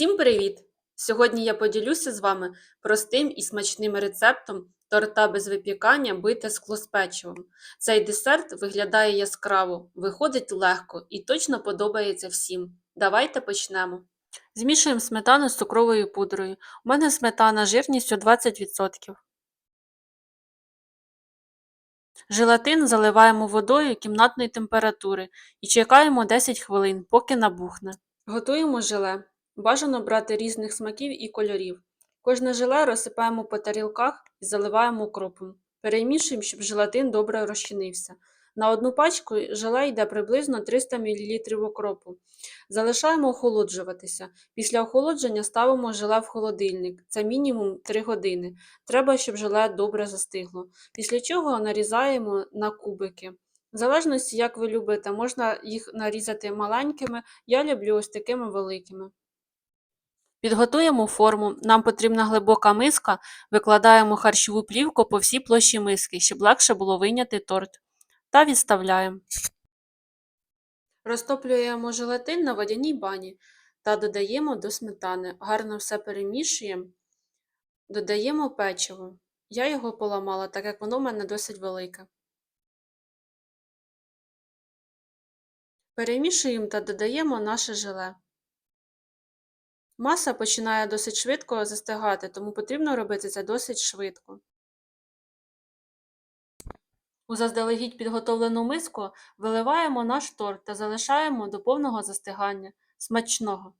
Всім привіт! Сьогодні я поділюся з вами простим і смачним рецептом торта без випікання бите скло з печивом. Цей десерт виглядає яскраво, виходить легко і точно подобається всім. Давайте почнемо. Змішуємо сметану з цукровою пудрою. У мене сметана жирністю 20%. Желатин заливаємо водою кімнатної температури і чекаємо 10 хвилин, поки набухне. Готуємо желе. Бажано брати різних смаків і кольорів. Кожне желе розсипаємо по тарілках і заливаємо укропом. Перемішуємо, щоб желатин добре розчинився. На одну пачку желе йде приблизно 300 мл окропу. Залишаємо охолоджуватися. Після охолодження ставимо желе в холодильник. Це мінімум 3 години. Треба, щоб желе добре застигло. Після чого нарізаємо на кубики. В залежності, як ви любите, можна їх нарізати маленькими, я люблю ось такими великими. Підготуємо форму. Нам потрібна глибока миска, викладаємо харчову плівку по всій площі миски, щоб легше було вийняти торт. Та відставляємо. Розтоплюємо желатин на водяній бані та додаємо до сметани. Гарно все перемішуємо. Додаємо печиво. Я його поламала, так як воно в мене досить велике. Перемішуємо та додаємо наше желе. Маса починає досить швидко застигати, тому потрібно робити це досить швидко. У заздалегідь підготовлену миску виливаємо наш торт та залишаємо до повного застигання. Смачного!